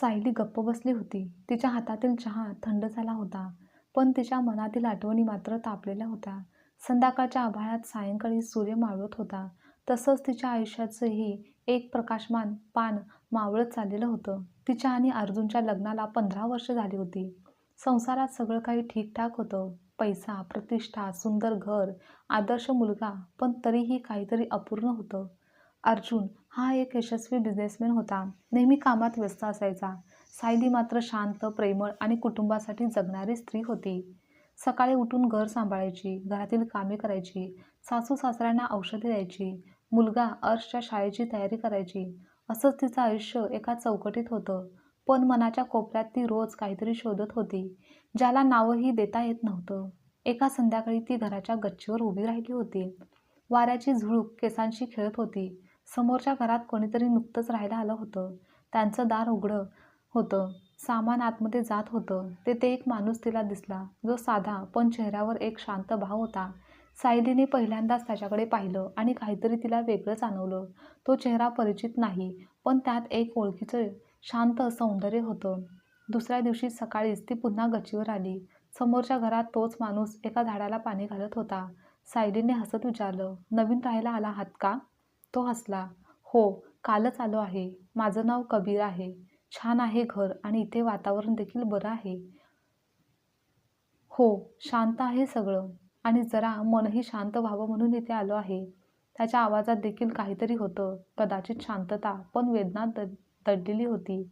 सायली गप्प बसली होती. तिच्या हातातील चहा थंड झाला होता, पण तिच्या मनातील आठवणी मात्र तापलेल्या होत्या. संध्याकाळच्या आभाळात सायंकाळी सूर्य मावळत होता, तसंच तिच्या आयुष्याचंही एक प्रकाशमान पान मावळत चाललेलं होतं. तिच्या आणि अर्जुनच्या लग्नाला पंधरा वर्षं झाली होती. संसारात सगळं काही ठीकठाक होतं. पैसा, प्रतिष्ठा, सुंदर घर, आदर्श मुलगा, पण तरीही काहीतरी अपूर्ण होतं. अर्जुन हा एक यशस्वी बिझनेसमॅन होता. नेहमी कामात व्यस्त असायचा. सायली मात्र शांत, प्रेमळ आणि कुटुंबासाठी जगणारी स्त्री होती. सकाळी उठून घर सांभाळायची, घरातील कामे करायची, सासू-सासऱ्यांना औषधे द्यायची, मुलगा अर्शच्या शाळेची तयारी करायची. असंच तिचं आयुष्य एका चौकटीत होतं. पण मनाच्या कोपऱ्यात ती रोज काहीतरी शोधत होती, ज्याला नावही देता येत नव्हतं. एका संध्याकाळी ती घराच्या गच्चीवर उभी राहिली होती. वाऱ्याची झुळूक केसांशी खेळत होती. समोरच्या घरात कोणीतरी नुकतंच राहायला आलं होतं. त्यांचं दार उघडं होतं. सामान आतमध्ये जात होतं. तेथे एक माणूस तिला दिसला, जो साधा, पण चेहऱ्यावर एक शांत भाव होता. सायलीने पहिल्यांदाच त्याच्याकडे पाहिलं आणि काहीतरी तिला वेगळं जाणवलं. तो चेहरा परिचित नाही, पण त्यात एक ओळखीचं शांत सौंदर्य होतं. दुसऱ्या दिवशी सकाळीच ती पुन्हा गच्चीवर आली. समोरच्या घरात तोच माणूस एका झाडाला पाणी घालत होता. सायलीने हसत विचारलं, नवीन राहायला आला आहात का? तो हसला, हो, कालच आलो आहे. माझं नाव कबीर आहे. छान आहे घर आणि इथे वातावरण देखील बरं आहे. हो, शांत आहे सगळं आणि जरा मनही शांत व्हावं म्हणून इथे आलो आहे. त्याच्या आवाजात देखील काहीतरी होतं, कदाचित शांतता, पण वेदना दडलेली होती.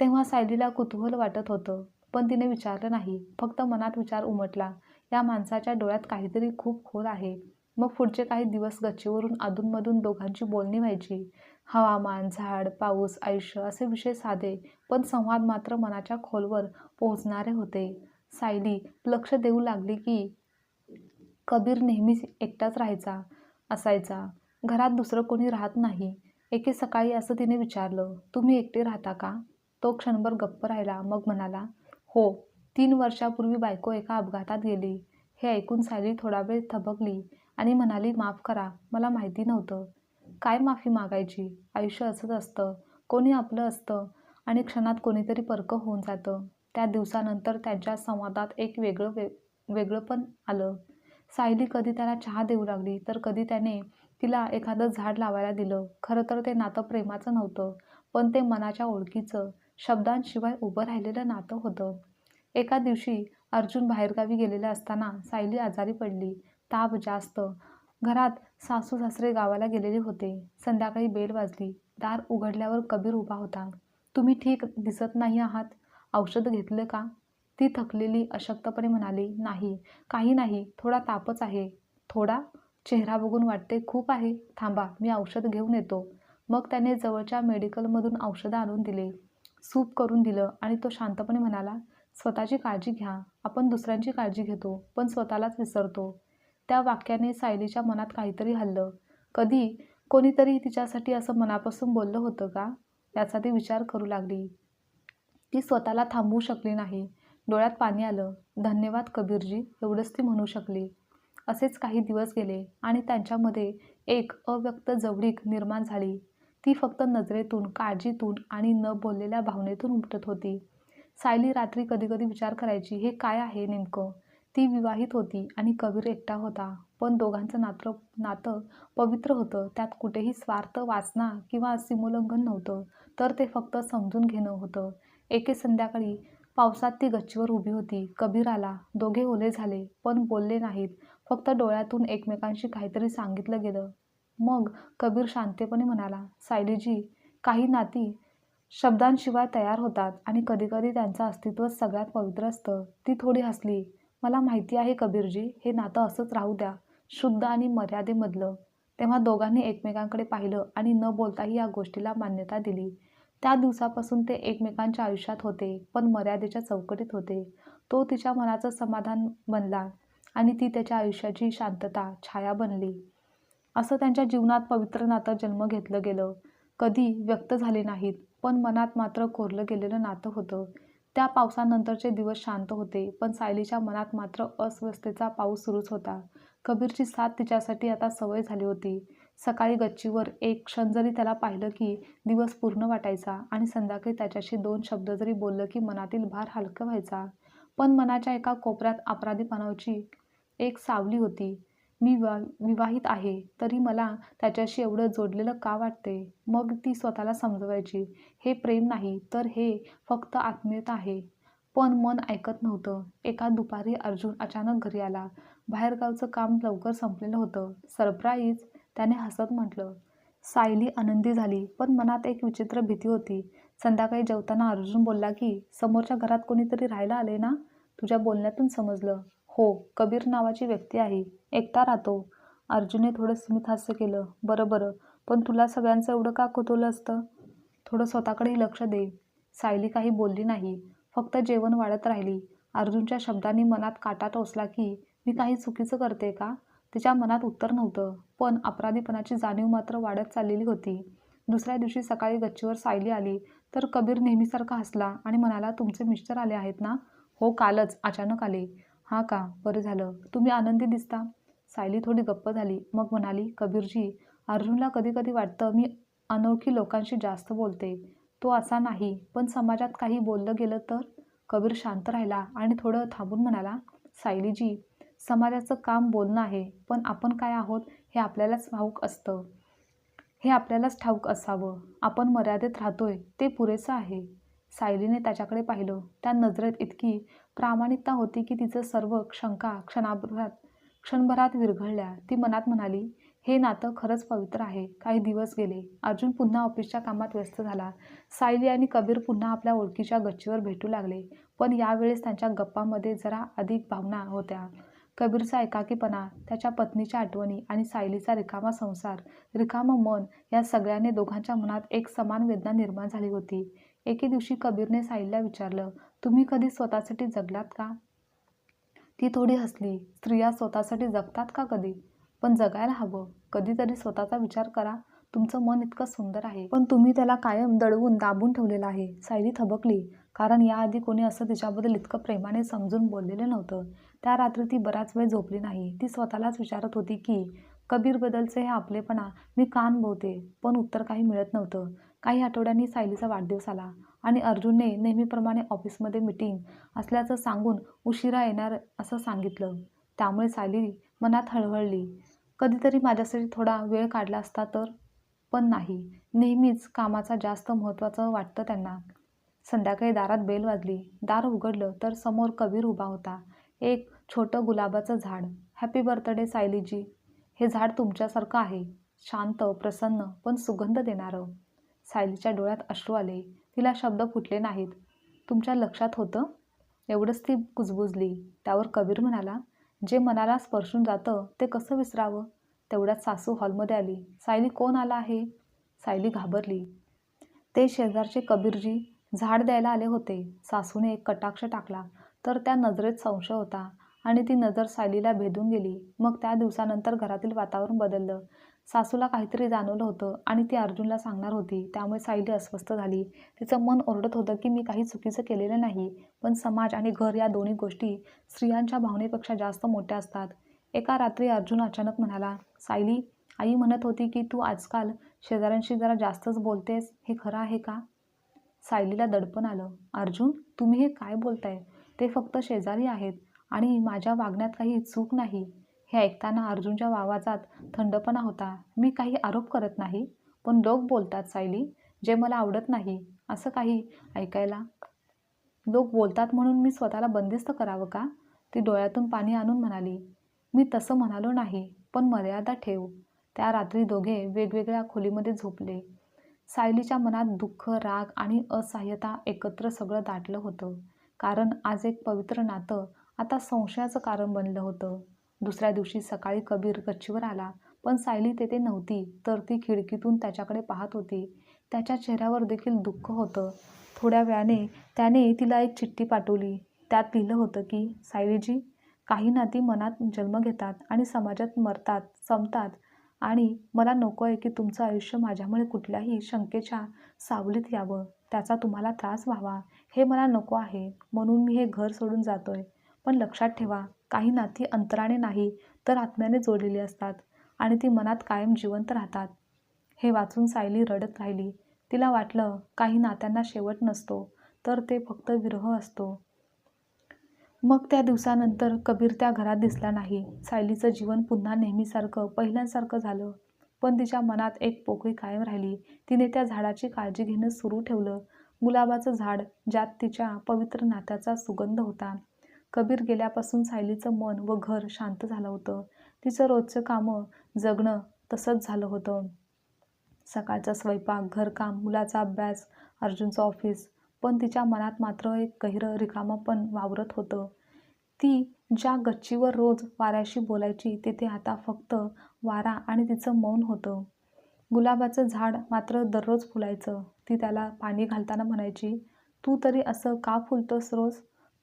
तेव्हा सायलीला कुतूहल वाटत होतं, पण तिने विचारलं नाही. फक्त मनात विचार उमटला, या माणसाच्या डोळ्यात काहीतरी खूप खोल आहे. मग पुढचे काही दिवस गच्चीवरून अधूनमधून दोघांची बोलणी व्हायची. हवामान, झाड, पाऊस, आयुष्य असे विषय साधे, पण संवाद मात्र मनाच्या खोलवर पोहोचणारे होते. सायली लक्ष देऊ लागली की कबीर नेहमीच एकटाच राहायचा असायचा. घरात दुसरं कोणी राहत नाही. एके सकाळी असं तिने विचारलं, तुम्ही एकटे राहता का? तो क्षणभर गप्प राहिला. मग म्हणाला, हो, तीन वर्षापूर्वी बायको एका अपघातात गेली. हे ऐकून सायली थोडा वेळ थबकली आणि म्हणाली, माफ करा, मला माहिती नव्हतं. काय माफी मागायची? आयुष्य असंच असतं. कोणी आपलं असतं आणि क्षणात कोणीतरी परकं होऊन जातं. त्या दिवसानंतर त्यांच्या संवादात एक वेगळं वेग वेगळं पण आलं. सायली कधी त्याला चहा देऊ लागली, तर कधी त्याने तिला एखादं झाड लावायला दिलं. खरं तर ते नातं प्रेमाचं नव्हतं, पण ते मनाच्या ओळखीचं, शब्दांशिवाय उभं राहिलेलं नातं होतं. एका दिवशी अर्जुन बाहेरगावी गेलेला असताना सायली आजारी पडली. ताप जास्त. घरात सासू-सासरे गावाला गेलेले होते. संध्याकाळी बेल वाजली. दार उघडल्यावर कबीर उभा होता. तुम्ही ठीक दिसत नाही आहात. औषध घेतलं का? ती थकलेली, अशक्तपणे म्हणाली, नाही, काही नाही, थोडा तापच आहे. थोडा? चेहरा बघून वाटते खूप आहे. थांबा, मी औषध घेऊन येतो. मग त्याने जवळच्या मेडिकलमधून औषधं आणून दिले सूप करून दिलं आणि तो शांतपणे म्हणाला, स्वतःची काळजी घ्या. आपण दुसऱ्यांची काळजी घेतो, पण स्वतःलाच विसरतो. त्या वाक्याने सायलीच्या मनात काहीतरी हललं. कधी कोणीतरी तिच्यासाठी असं मनापासून बोललं होतं का? याचा ती विचार करू लागली. ती स्वतःला थांबवू शकली नाही. डोळ्यात पाणी आलं. धन्यवाद कबीरजी, एवढंच ती म्हणू शकली. असेच काही दिवस गेले आणि त्यांच्यामध्ये एक अव्यक्त जवळीक निर्माण झाली. ती फक्त नजरेतून, काळजीतून आणि न बोललेल्या भावनेतून उमटत होती. सायली रात्री कधीकधी विचार करायची, हे काय आहे नेमकं? ती विवाहित होती आणि कबीर एकटा होता. पण दोघांचं नातं नातं पवित्र होतं. त्यात कुठेही स्वार्थ, वासना किंवा सीमोल्लंघन नव्हतं. तर ते फक्त समजून घेणं होतं. एके संध्याकाळी पावसात ती गच्चीवर उभी होती. कबीर आला. दोघे ओले झाले, पण बोलले नाहीत. फक्त डोळ्यातून एकमेकांशी काहीतरी सांगितलं गेलं. मग कबीर शांतपणे म्हणाला, सायलीजी, काही नाती शब्दांशिवाय तयार होतात आणि कधीकधी त्यांचं अस्तित्व सगळ्यात पवित्र असतं. ती थोडी हसली. मला माहिती आहे कबीरजी, हे नातं असंच राहू द्या, शुद्ध आणि मर्यादेमधलं. तेव्हा दोघांनी एकमेकांकडे पाहिलं आणि न बोलताही या गोष्टीला मान्यता दिली. त्या दिवसापासून ते एकमेकांच्या आयुष्यात होते, पण मर्यादेच्या चौकटीत होते. तो तिच्या मनाचं समाधान बनला आणि ती त्याच्या आयुष्याची शांतता, छाया बनली. असं त्यांच्या जीवनात पवित्र नातं जन्म घेतलं गेलं. कधी व्यक्त झाले नाहीत, पण मनात मात्र कोरलं गेलेलं नातं होतं. त्या पावसानंतरचे दिवस शांत होते, पण सायलीच्या मनात मात्र अस्वस्थतेचा पाऊस सुरूच होता. कबीरची साथ तिच्यासाठी आता सवय झाली होती. सकाळी गच्चीवर एक क्षण जरी त्याला पाहिलं की दिवस पूर्ण वाटायचा आणि संध्याकाळी त्याच्याशी दोन शब्द जरी बोललं की मनातील भार हलकं व्हायचा पण मनाच्या एका कोपऱ्यात अपराधीपणाची एक सावली होती मी विवा विवाहित आहे तरी मला त्याच्याशी एवढं जोडलेलं का वाटते मग ती स्वतःला समजवायची. हे प्रेम नाही तर हे फक्त आत्मीयता आहे. पण मन ऐकत नव्हतं. एका दुपारी अर्जुन अचानक घरी आला. बाहेरगावचं काम लवकर संपलेलं होतं. सरप्राईज! त्याने हसत म्हटलं. सायली आनंदी झाली पण मनात एक विचित्र भीती होती. संध्याकाळी जेवताना अर्जुन बोलला की समोरच्या घरात कोणीतरी राहायला आले ना? तुझ्या बोलण्यातून समजलं. हो कबीर नावाची व्यक्ती आहे. एकटा राहतो. अर्जुनने थोडं स्मित हास्य केलं. बरं बरं. पण तुला सगळ्यांचं एवढं का कुतवलं असतं? थोडं स्वतःकडेही लक्ष दे. सायली काही बोलली नाही. फक्त जेवण वाढत राहिली. अर्जुनच्या शब्दांनी मनात काटा टोचला की मी काही चुकीचं करते का? तिच्या मनात उत्तर नव्हतं. पण अपराधीपणाची जाणीव मात्र वाढत चाललेली होती. दुसऱ्या दिवशी सकाळी गच्चीवर सायली आली. तर कबीर नेहमीसारखा हसला आणि म्हणाला तुमचे मिस्टर आले आहेत ना? हो कालच. अचानक आले. हां का? बरं झालं. तुम्ही आनंदी दिसता. सायली थोडी गप्प झाली. मग म्हणाली कबीरजी अर्जुनला कधी कधी वाटतं मी अनोळखी लोकांशी जास्त बोलते. तो असा नाही. पण समाजात काही बोललं गेलं तर? कबीर शांत राहिला आणि थोडं थांबून म्हणाला सायलीजी समाजाचं काम बोलणं आहे. पण आपण काय आहोत हे आपल्यालाच ठाऊक असतं. हे आपल्यालाच ठाऊक असावं. आपण मर्यादेत राहतोय. ते पुरेसं आहे. सायलीने त्याच्याकडे पाहिलं. त्या नजरेत इतकी प्रामाणिकता होती की तिचं सर्व शंका क्षणाभरात क्षणभरात विरघळल्या. ती मनात म्हणाली हे नातं खरंच पवित्र आहे. काही दिवस गेले. अर्जुन पुन्हा ऑफिसच्या कामात व्यस्त झाला. सायली आणि कबीर पुन्हा आपल्या ओळखीच्या गच्चीवर भेटू लागले. पण यावेळेस त्यांच्या गप्पामध्ये जरा अधिक भावना होत्या. कबीरचा एकाकीपणा त्याच्या पत्नीच्या आठवणी आणि सायलीचा रिकामा संसार रिकामं मन या सगळ्याने दोघांच्या मनात एक समान वेदना निर्माण झाली होती. एके दिवशी कबीरने साईलला विचारलं तुम्ही कधी स्वतःसाठी जगलात का? ती थोडी हसली. स्त्रिया स्वतःसाठी जगतात का कधी? पण जगायला हवं. कधीतरी स्वतःचा विचार करा. तुमचं मन इतकं सुंदर आहे. पण तुम्ही त्याला कायम दडवून दाबून ठेवलेलं आहे. सायली थबकली. कारण याआधी कोणी असं तिच्याबद्दल इतकं प्रेमाने समजून बोललेलं नव्हतं. त्या रात्री ती बराच वेळ झोपली नाही. ती स्वतःलाच विचारत होती की कबीरबद्दलचे हे आपलेपणा मी कान बोवते पण उत्तर काही मिळत नव्हतं. काही आठवड्यांनी सायलीचा वाढदिवस आला आणि अर्जुनने नेहमीप्रमाणे ऑफिसमध्ये मिटिंग असल्याचं सांगून उशिरा येणार असं सांगितलं. त्यामुळे सायली मनात हळहळली. कधीतरी माझ्यासाठी थोडा वेळ काढला असता तर? पण नाही. नेहमीच कामाचा जास्त महत्त्वाचं वाटतं त्यांना. संध्याकाळी दारात बेल वाजली. दार उघडलं तर समोर कबीर उभा होता. एक छोटं गुलाबाचं झाड. हॅपी बर्थडे सायलीजी. हे झाड तुमच्यासारखं आहे. शांत प्रसन्न पण सुगंध देणारं. सायलीच्या डोळ्यात अश्रू आले. तिला शब्द फुटले नाहीत. तुमच्या लक्षात होतं एवढंच ती कुजबुजली त्यावर कबीर म्हणाला जे मनाला स्पर्शून जातं ते कसं विसरावं तेवढ्यात सासू हॉलमध्ये आली. सायली कोण आला आहे सायली घाबरली. ते शेजारचे कबीरजी. झाड द्यायला आले होते. सासूने एक कटाक्ष टाकला. तर त्या नजरेत संशय होता आणि ती नजर सायलीला भेदून गेली. मग त्या दिवसानंतर घरातील वातावरण बदललं. सासूला काहीतरी जाणवलं होतं आणि ती अर्जुनला सांगणार होती. त्यामुळे सायली अस्वस्थ झाली. तिचं मन ओरडत होतं की मी काही चुकीचं केलेलं नाही पण समाज आणि घर या दोन्ही गोष्टी स्त्रियांच्या भावनेपेक्षा जास्त मोठ्या असतात. एका रात्री अर्जुन अचानक म्हणाला सायली आई म्हणत होती की तू आजकाल शेजाऱ्यांशी जरा जास्तच बोलतेस हे खरं आहे का? सायलीला दडपण आलं. अर्जुन तुम्ही हे काय बोलताय? ते फक्त शेजारी आहेत आणि माझ्या वागण्यात काही चूक नाही. हे ऐकताना अर्जुनच्या आवाजात थंडपणा होता. मी काही आरोप करत नाही पण लोक बोलतात सायली जे मला आवडत नाही असं काही ऐकायला. लोक बोलतात म्हणून मी स्वतःला बंदिस्त करावं का? ती डोळ्यातून पाणी आणून म्हणाली मी तसं म्हणालो नाही पण मर्यादा ठेव. त्या रात्री दोघे वेगवेगळ्या खोलीमध्ये झोपले. सायलीच्या मनात दुःख राग आणि असहाय्यता एकत्र सगळं दाटलं होतं. कारण आज एक पवित्र नातं आता संशयाचं कारण बनलं होतं. दुसऱ्या दिवशी सकाळी कबीर गच्चीवर आला. पण सायली तेथे नव्हती तर ती खिडकीतून त्याच्याकडे पाहत होती. त्याच्या चेहऱ्यावर देखील दुःख होतं. थोड्या वेळाने त्याने तिला एक चिठ्ठी पाठवली. त्यात लिहिलं होतं की सायलीजी काही नाती मनात जन्म घेतात आणि समाजात मरतात संपतात आणि मला नको आहे की तुमचं आयुष्य माझ्यामुळे कुठल्याही शंकेच्या सावलीत यावं. त्याचा तुम्हाला त्रास व्हावा. हे मला नको आहे. म्हणून मी हे घर सोडून जातोय. पण लक्षात ठेवा काही नाती अंतराने नाही तर आत्म्याने जोडलेली असतात आणि ती मनात कायम जिवंत राहतात. हे वाचून सायली रडत राहिली. तिला वाटलं काही नात्यांना शेवट नसतो तर ते फक्त विरह असतो. मग त्या दिवसानंतर कबीर त्या घरात दिसला नाही. सायलीचं जीवन पुन्हा नेहमीसारखं पहिल्यासारखं झालं. पण तिच्या मनात एक पोकळी कायम राहिली. तिने त्या झाडाची काळजी घेणं सुरू ठेवलं. गुलाबाचं झाड ज्यात तिच्या पवित्र नात्याचा सुगंध होता. कबीर गेल्यापासून सायलीचं मन व घर शांत झालं होतं. तिचं रोजचं कामं जगणं तसंच झालं होतं. सकाळचा स्वयंपाक घरकाम मुलाचा अभ्यास अर्जुनचं ऑफिस पण तिच्या मनात मात्र एक गहिरं रिकामंपण वावरत होतं. ती ज्या गच्चीवर रोज वाऱ्याशी बोलायची तिथे आता फक्त वारा आणि तिचं मौन होतं. गुलाबाचं झाड मात्र दररोज फुलायचं. ती त्याला पाणी घालताना म्हणायची तू तरी असं का फुलतोस रोज?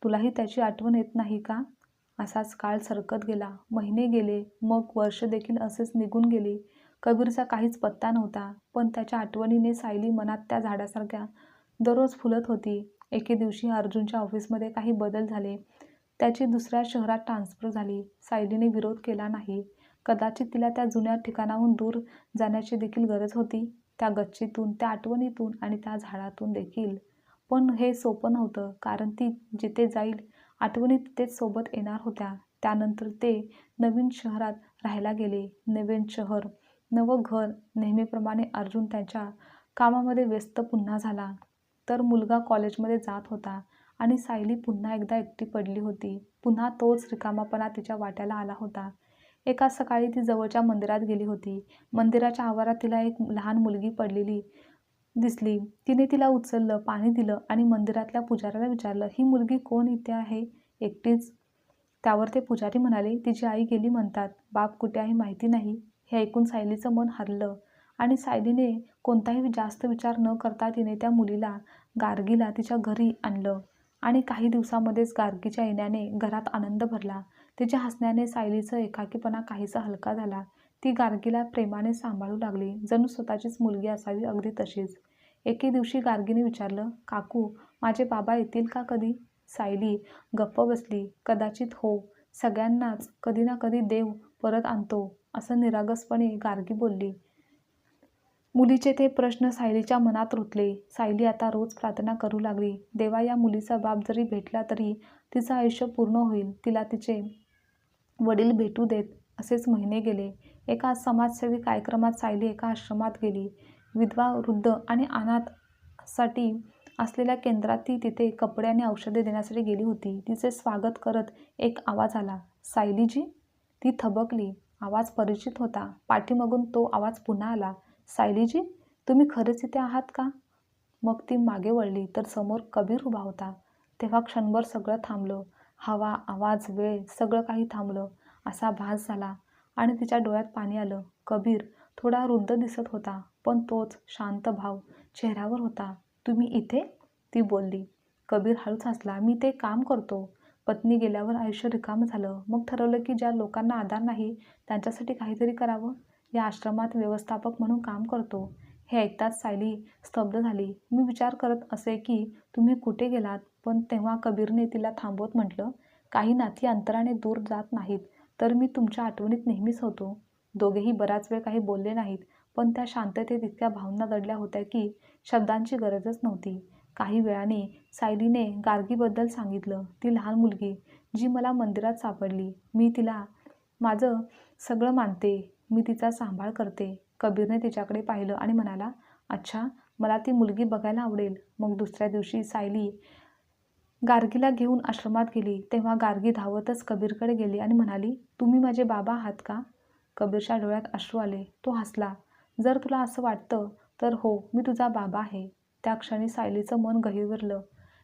तुलाही त्याची आठवण येत नाही का? असाच काळ सरकत गेला. महिने गेले मग वर्ष देखील असेच निघून गेली. कबीरचा काहीच पत्ता नव्हता. पण त्याच्या आठवणीने सायली मनात त्या झाडासारख्या दररोज फुलत होती. एके दिवशी अर्जुनच्या ऑफिसमध्ये काही बदल झाले. त्याची दुसऱ्या शहरात ट्रान्सफर झाली. सायलीने विरोध केला नाही. कदाचित तिला त्या जुन्या ठिकाणाहून दूर जाण्याची देखील गरज होती. त्या गच्चीतून त्या आठवणीतून आणि त्या झाडातून देखील. पण हे सोपं नव्हतं कारण ती जिथे जाईल आठवणी तिथेच सोबत येणार होत्या. त्यानंतर ते नवीन शहरात राहायला गेले. नवीन शहर नवं घर नेहमीप्रमाणे अर्जुन त्याच्या कामामध्ये व्यस्त पुन्हा झाला. तर मुलगा कॉलेजमध्ये जात होता आणि सायली पुन्हा एकदा एकटी पडली होती. पुन्हा तोच रिकामापणा तिच्या वाट्याला आला होता. एका सकाळी ती जवळच्या मंदिरात गेली होती. मंदिराच्या आवारात तिला एक लहान मुलगी पडलेली. दिसली. तिने तिला उचललं पाणी दिलं आणि मंदिरातल्या पुजाऱ्याला विचारलं ही मुलगी कोण इथे आहे? एकटीच? त्यावर ते पुजारी म्हणाले तिची आई गेली म्हणतात. बाप कुठे आहे माहिती नाही. हे ऐकून सायलीचं मन हरलं आणि सायलीने कोणताही जास्त विचार न करता तिने त्या मुलीला गार्गीला तिच्या घरी आणलं आणि काही दिवसामध्येच गार्गीच्या येण्याने घरात आनंद भरला. तिच्या हसण्याने सायलीचं एकाकीपणा काहीसा हलका झाला. ती गार्गीला प्रेमाने सांभाळू लागली. जणू स्वतःचीच मुलगी असावी अगदी तशीच. एके दिवशी गार्गीने विचारलं काकू माझे बाबा येतील का कधी? सायली गप्प बसली कदाचित हो. सगळ्यांनाच कधी ना कधी देव परत आणतो असं निरागसपणे गार्गी बोलली. मुलीचे ते प्रश्न सायलीच्या मनात रुतले. सायली आता रोज प्रार्थना करू लागली. देवा या मुलीचा बाप जरी भेटला तरी तिचं आयुष्य पूर्ण होईल. तिला तिचे वडील भेटू देत असेच महिने गेले. एका समाजसेवी कार्यक्रमात सायली एका आश्रमात गेली. विधवा वृद्ध आणि अनाथसाठी असलेल्या केंद्रात ती तिथे कपडे आणि औषधे देण्यासाठी गेली होती. तिचे स्वागत करत एक आवाज आला. सायलीजी? ती थबकली. आवाज परिचित होता. पाठीमागून तो आवाज पुन्हा आला. सायलीजी तुम्ही खरेच इथे आहात का? मग ती मागे वळली तर समोर कबीर उभा होता. तेव्हा क्षणभर सगळं थांबलं. हवा आवाज वेळ सगळं काही थांबलं. असा भास झाला आणि तिच्या डोळ्यात पाणी आलं. कबीर थोडा रुद्ध दिसत होता. पण तोच शांत भाव चेहऱ्यावर होता. तुम्ही इथे? ती बोलली. कबीर हळूच हसला मी ते काम करतो. पत्नी गेल्यावर आयुष्य रिकामं झालं. मग ठरवलं की ज्या लोकांना आधार नाही त्यांच्यासाठी काहीतरी करावं. या आश्रमात व्यवस्थापक म्हणून काम करतो. हे ऐकताच सायली स्तब्ध झाली. मी विचार करत असे की तुम्ही कुठे गेलात? पण तेव्हा कबीरने तिला थांबवत म्हटलं काही नाती अंतराने दूर जात नाहीत तर मी तुमच्या आठवणीत नेहमीच होतो. दोघेही बराच वेळ काही बोलले नाहीत. पण त्या शांततेत इतक्या भावना दडल्या होत्या की शब्दांची गरजच नव्हती. काही वेळाने सायलीने गार्गीबद्दल सांगितलं ती लहान मुलगी जी मला मंदिरात सापडली मी तिला माझं सगळं मानते मी तिचा सांभाळ करते. कबीरने तिच्याकडे पाहिलं आणि म्हणाला अच्छा मला ती मुलगी बघायला आवडेल. मग दुसऱ्या दिवशी सायली गार्गीला घेऊन आश्रमात गेली. तेव्हा गार्गी धावतच कबीरकडे गेली आणि म्हणाली तुम्ही माझे बाबा आहात का? कबीरच्या डोळ्यात अश्रू आले. तो हसला. जर तुला असं वाटतं तर हो मी तुझा बाबा आहे. त्या क्षणी सायलीचं मन गहिवरलं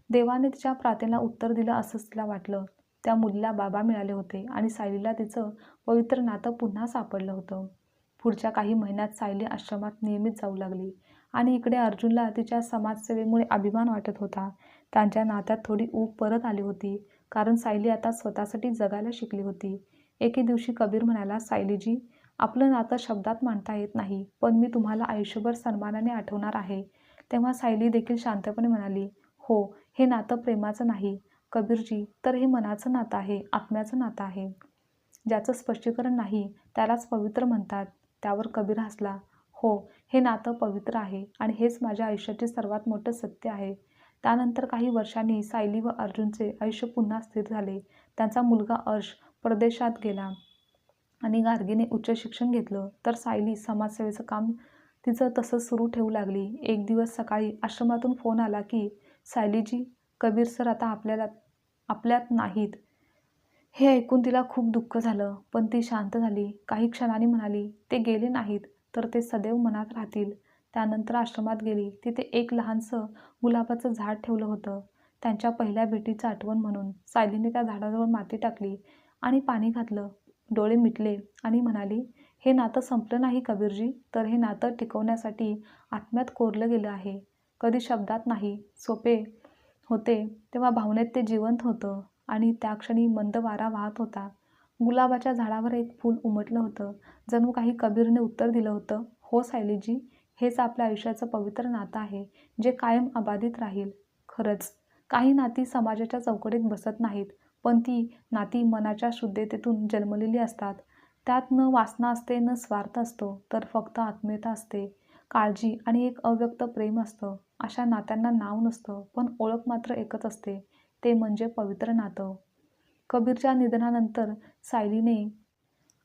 देवाने तिच्या प्रार्थनेला उत्तर दिलं असंच तिला वाटलं. त्या मुलीला बाबा मिळाले होते आणि सायलीला तिचं पवित्र नातं पुन्हा सापडलं होतं. पुढच्या काही महिन्यात सायली आश्रमात नियमित जाऊ लागली आणि इकडे अर्जुनला तिच्या समाजसेवेमुळे अभिमान वाटत होता. त्यांच्या नात्यात थोडी ऊब परत आली होती कारण सायली आता स्वतःसाठी जगायला शिकली होती. एके दिवशी कबीर म्हणाला सायलीजी आपलं नातं शब्दात मांडता येत नाही पण मी तुम्हाला आयुष्यभर सन्मानाने आठवणार आहे. तेव्हा सायली देखील शांतपणे म्हणाली हो हे नातं प्रेमाचं नाही. कबीरजी तर हे मनाचं नातं आहे आत्म्याचं नातं आहे. ज्याचं स्पष्टीकरण नाही त्यालाच पवित्र म्हणतात. त्यावर कबीर हसला. हो हे नातं पवित्र आहे आणि हेच माझ्या आयुष्याचे सर्वात मोठं सत्य आहे. त्यानंतर काही वर्षांनी सायली व अर्जुनचे आयुष्य पुन्हा स्थिर झाले. त्यांचा मुलगा अर्श परदेशात गेला. आणि गार्गीने उच्च शिक्षण घेतलं तर सायली समाजसेवेचं काम तिचं तसंच सुरू ठेवू लागली. एक दिवस सकाळी आश्रमातून फोन आला की सायलीजी कबीर सर आता आपल्याला आपल्यात नाहीत. हे ऐकून तिला खूप दुःख झालं पण ती शांत झाली. काही क्षणांनी म्हणाली ते गेले नाहीत तर ते सदैव मनात राहतील. त्यानंतर आश्रमात गेली. तिथे एक लहानसं गुलाबाचं झाड ठेवलं होतं त्यांच्या पहिल्या भेटीचं आठवण म्हणून. सायलीने त्या झाडाजवळ माती टाकली आणि पाणी घातलं. डोळे मिटले आणि म्हणाली हे नातं संपलं नाही कबीरजी तर हे नातं टिकवण्यासाठी आत्म्यात कोरलं गेलं आहे. कधी शब्दात नाही सोपे होते तेव्हा भावनेत ते जिवंत होतं आणि त्या क्षणी मंद वारा वाहत होता. गुलाबाच्या झाडावर एक फूल उमटलं होतं. जणू काही कबीरने उत्तर दिलं होतं हो सायलीजी हेच आपल्या आयुष्याचं पवित्र नातं आहे जे कायम अबाधित राहील. खरंच काही नाती समाजाच्या चौकटीत बसत नाहीत. पण ती नाती मनाच्या शुद्धतेतून जन्मलेली असतात. त्यात न वासना असते न स्वार्थ असतो तर फक्त आत्मीयता असते. काळजी आणि एक अव्यक्त प्रेम असतं. अशा नात्यांना नाव नसतं पण ओळख मात्र एकच असते. ते म्हणजे पवित्र नातं. कबीरच्या निधनानंतर सायलीने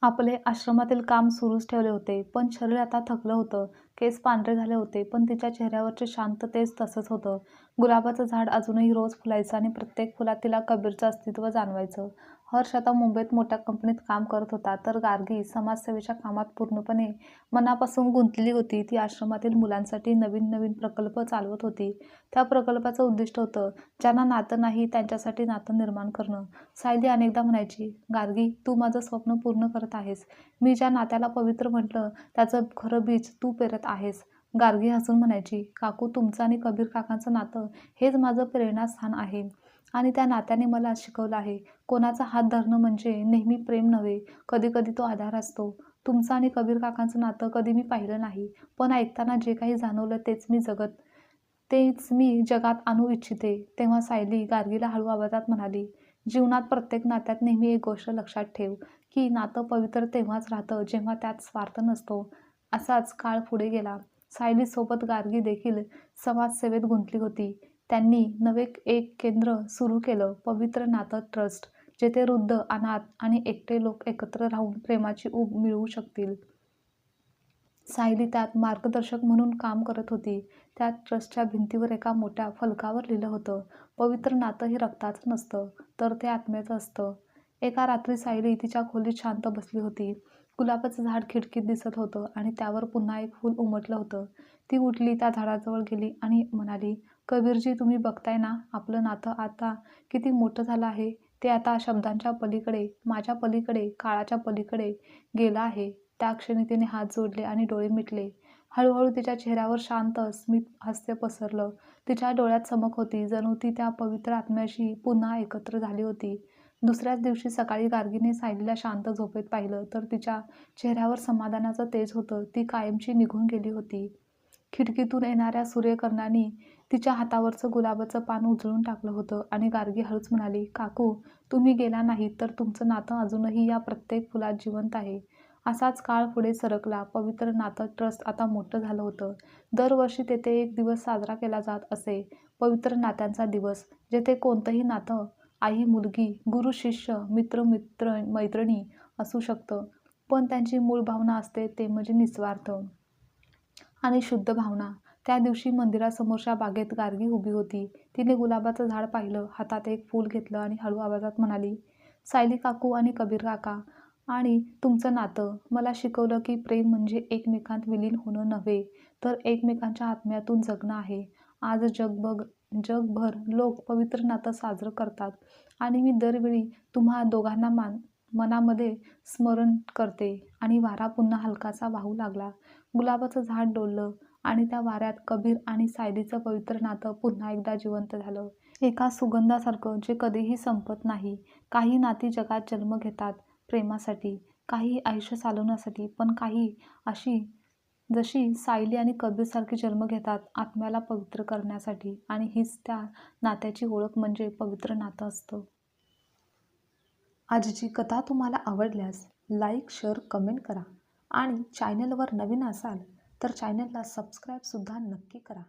आपले आश्रमातील काम सुरूच ठेवले होते. पण शरीर आता थकलं होतं. केस पांढरे झाले होते. पण तिच्या चेहऱ्यावरचे शांत तेच तसंच होतं. गुलाबाचं झाड अजूनही रोज फुलायचं आणि प्रत्येक फुलात तिला कबीरचं अस्तित्व जाणवायचं. हर्ष आता मुंबईत मोठ्या कंपनीत काम करत होता. तर गार्गी समाजसेवेच्या कामात पूर्णपणे मनापासून गुंतलेली होती. ती आश्रमातील मुलांसाठी नवीन नवीन प्रकल्प चालवत होती. त्या प्रकल्पाचं उद्दिष्ट होतं ज्यांना नातं नाही त्यांच्यासाठी नातं निर्माण करणं. सायली अनेकदा म्हणायची गार्गी तू माझं स्वप्न पूर्ण करत आहेस. मी ज्या नात्याला पवित्र म्हटलं त्याचं खरं बीज तू पेरत आहेस. गार्गी हसून म्हणायची काकू तुमचं आणि कबीर काकांचं नातं हेच माझं प्रेरणास्थान आहे. आणि त्या नात्याने मला शिकवलं आहे. कोणाचा हात धरणं म्हणजे नेहमी प्रेम नव्हे. कधी कधी तो आधार असतो. तुमचं आणि कबीर काकांचं नातं कधी मी पाहिलं नाही. पण ऐकताना जे काही जाणवलं तेच मी जगत तेच मी जगात आणू इच्छिते तेव्हा सायली गार्गीला हळू आवाजात म्हणाली जीवनात प्रत्येक नात्यात नेहमी एक गोष्ट लक्षात ठेव की नातं पवित्र तेव्हाच राहतं जेव्हा त्यात स्वार्थ नसतो. असाच काळ पुढे गेला. सायलीसोबत गार्गी देखील समाजसेवेत गुंतली होती. त्यांनी नवे एक केंद्र सुरू केलं पवित्र नातं ट्रस्ट जेथे वृद्ध अनाथ आणि एकटे लोक एकत्र राहून प्रेमाची ऊब मिळवू शकतील. सायली त्यात मार्गदर्शक म्हणून काम करत होती. त्या ट्रस्टच्या भिंतीवर एका मोठ्या फलकावर लिहिलं होतं पवित्र नातं हे रक्ताचं नसतं तर ते आत्म्याचं असतं. एका रात्री सायली तिच्या खोलीत शांत बसली होती. गुलाबाचं झाड खिडकीत दिसत होतं आणि त्यावर पुन्हा एक फूल उमटलं होतं. ती उठली त्या झाडाजवळ गेली आणि म्हणाली कबीरजी तुम्ही बघताय ना आपलं नातं आता किती मोठं झालं आहे. ते आता शब्दांच्या पलीकडे माझ्या पलीकडे काळाच्या पलीकडे गेलं आहे. त्या क्षणी तिने हात जोडले आणि डोळे मिटले. हळूहळू तिच्या चेहऱ्यावर शांत स्मित हास्य पसरलं. तिच्या डोळ्यात चमक होती. जणू ती त्या पवित्र आत्म्याशी पुन्हा एकत्र झाली होती. दुसऱ्याच दिवशी सकाळी गार्गीने सायलीला शांत झोपेत पाहिलं तर तिच्या चेहऱ्यावर समाधानाचं तेज होतं. ती कायमची निघून गेली होती. खिडकीतून येणाऱ्या सूर्यकर्णाने तिच्या हातावरचं गुलाबाचं पान उजळून टाकलं होतं आणि गार्गी हळूच म्हणाली काकू तुम्ही गेला नाहीत तर तुमचं नातं अजूनही या प्रत्येक फुलात जिवंत आहे. असाच काळ पुढे सरकला. पवित्र नातं ट्रस्ट आता मोठं झालं होतं. दरवर्षी तेथे एक दिवस साजरा केला जात असे. पवित्र नात्यांचा दिवस जेथे कोणतंही नातं आई मुलगी गुरु शिष्य मित्र मित्र मैत्रिणी असू शकतं. पण त्यांची मूळ भावना असते ते म्हणजे निस्वार्थ. आणि शुद्ध भावना. त्या दिवशी मंदिरासमोरच्या बागेत गार्गी उभी होती. तिने गुलाबाचं झाड पाहिलं. हातात एक फूल घेतलं आणि हळू आवाजात म्हणाली सायली काकू आणि कबीर काका आणि तुमचं नातं. मला शिकवलं की प्रेम म्हणजे एकमेकांत विलीन होणं नव्हे तर एकमेकांच्या आत्म्यातून जगणं आहे. आज जगबग जगभर लोक पवित्र नातं साजरं करतात आणि मी दरवेळी तुम्हा दोघांना मान मनामध्ये स्मरण करते आणि वारा पुन्हा हलकासा वाहू लागला. गुलाबाचं झाड डोललं आणि त्या वाऱ्यात कबीर आणि सायलीचं पवित्र नातं पुन्हा एकदा जिवंत झालं. एका सुगंधासारखं जे कधीही संपत नाही. काही नाती जगात जन्म घेतात प्रेमासाठी काही आयुष्य चालवण्यासाठी पण काही अशी जशी सायली आणि कबीरसारखी जन्म घेतात आत्म्याला पवित्र करण्यासाठी आणि हीच त्या नात्याची ओळख म्हणजे पवित्र नातं असतं. आजची कथा तुम्हाला आवडल्यास लाईक शेअर कमेंट करा. आणि चॅनलवर नवीन असाल तर चॅनलला सबस्क्राईबसुद्धा नक्की करा.